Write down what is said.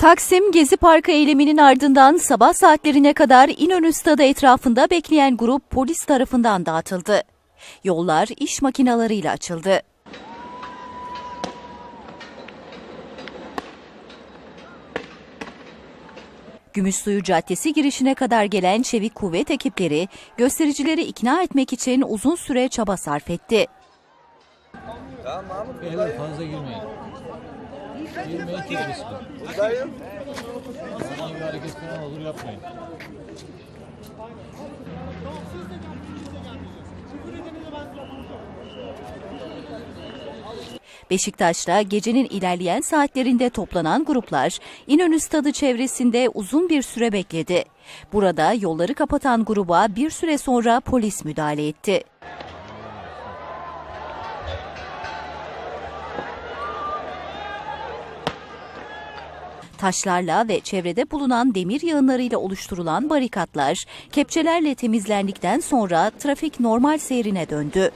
Taksim Gezi Parkı eyleminin ardından sabah saatlerine kadar İnönü Stadı etrafında bekleyen grup polis tarafından dağıtıldı. Yollar iş makinalarıyla açıldı. Gümüşsuyu Caddesi girişine kadar gelen çevik kuvvet ekipleri göstericileri ikna etmek için uzun süre çaba sarf etti. Beyler fazla girmeyin. Girmeyin ki riskli. Herhangi bir hareket falan olur yapmayın. Beşiktaş'ta gecenin ilerleyen saatlerinde toplanan gruplar İnönü Stadı çevresinde uzun bir süre bekledi. Burada yolları kapatan gruba bir süre sonra polis müdahale etti. Taşlarla ve çevrede bulunan demir yığınlarıyla oluşturulan barikatlar kepçelerle temizlendikten sonra trafik normal seyrine döndü.